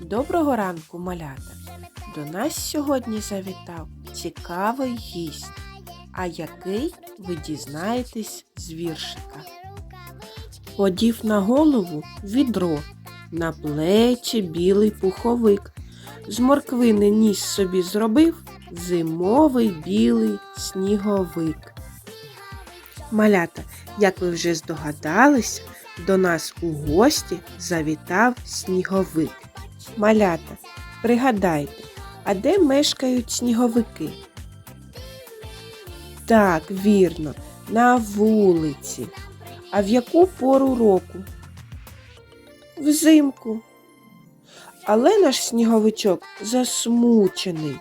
Доброго ранку, малята! До нас сьогодні завітав цікавий гість. А який ви дізнаєтесь з віршика? Одів на голову відро, на плечі білий пуховик. З морквини ніс собі зробив зимовий білий сніговик. Малята, як ви вже здогадалися, до нас у гості завітав сніговик. Малята, пригадайте, а де мешкають сніговики? Так, вірно, на вулиці. А в яку пору року? Взимку. Але наш сніговичок засмучений,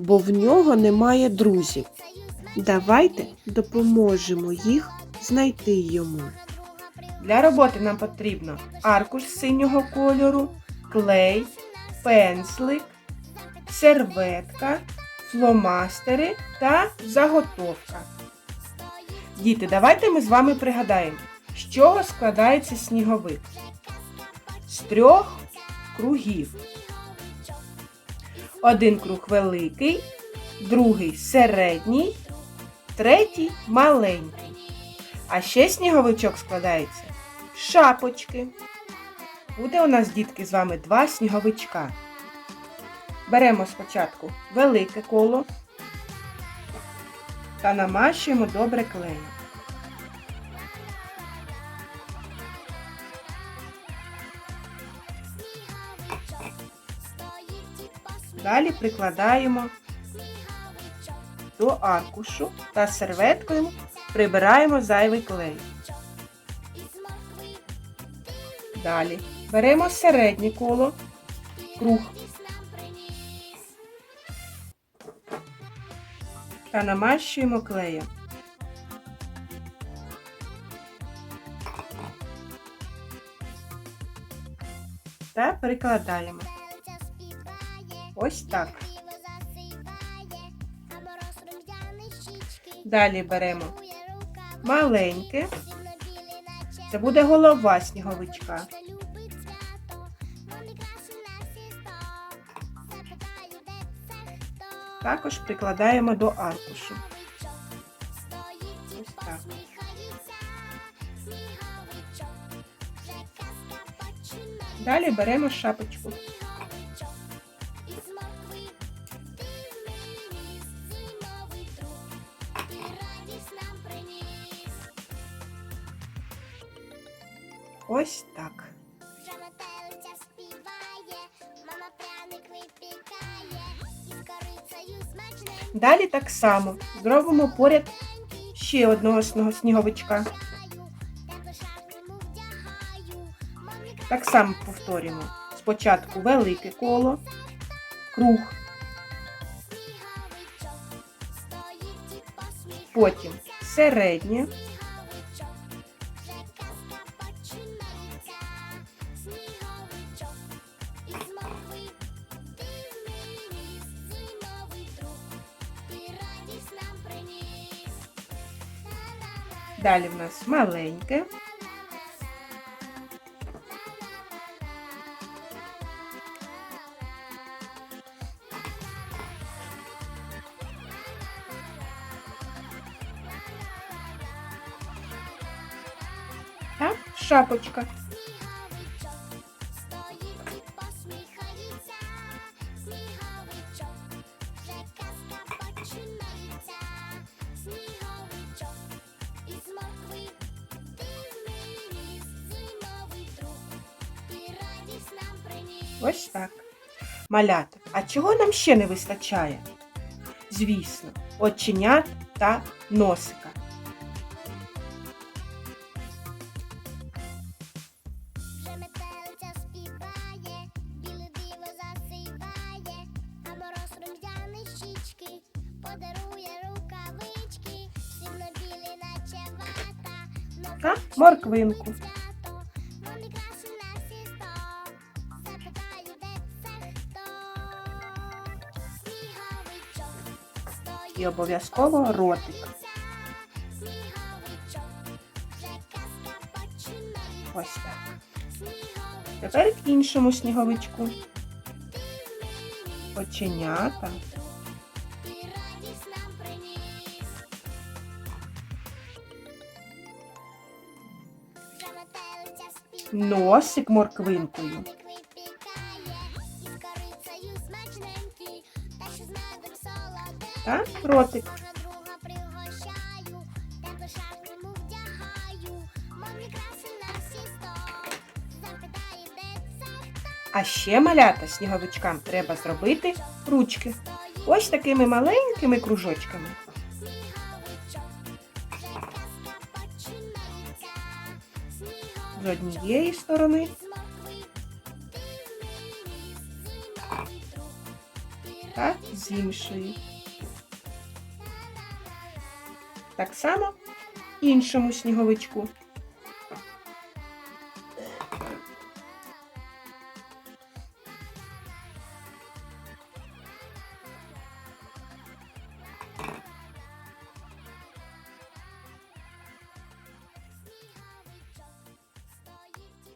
бо в нього немає друзів. Давайте допоможемо їх знайти йому. Для роботи нам потрібно аркуш синього кольору, клей, пензлик, серветка, фломастери та заготовка. Діти, давайте ми з вами пригадаємо, з чого складається сніговик. З трьох кругів. Один круг великий, другий середній, третій маленький. А ще сніговичок складається з шапочки. Буде у нас, дітки, з вами два сніговичка. Беремо спочатку велике коло та намащуємо добре клеєм. Далі прикладаємо до аркушу та серветкою прибираємо зайвий клей. Далі беремо середнє коло, круг та намащуємо клеєм. Та перекладаємо. Ось так. Далі беремо маленьке. Це буде голова сніговичка. Також прикладаємо до аркушу. Далі беремо шапочку. Ось так. Вже метелиця співає, мама пряник випікає, із корицею смачне. Далі так само зробимо поряд ще одного сніговичка. Так само повторюємо. Спочатку велике коло, круг, потім середнє, далі в нас маленьке, та шапочка. Ось так. Малята. А чого нам ще не вистачає? Звісно, оченят та носика. Вже метелиця І обов'язково ротик. Ось так. Тепер к іншому сніговичку. Оченята. Носик морквинкою. Це хто А ще малята сніговичкам треба зробити ручки. Ось такими маленькими кружочками. З однієї сторони та з іншої. Так само іншому сніговичку.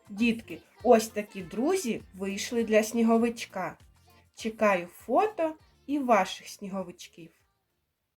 Дітки, ось такі друзі вийшли для сніговичка. Чекаю фото і ваших сніговичків.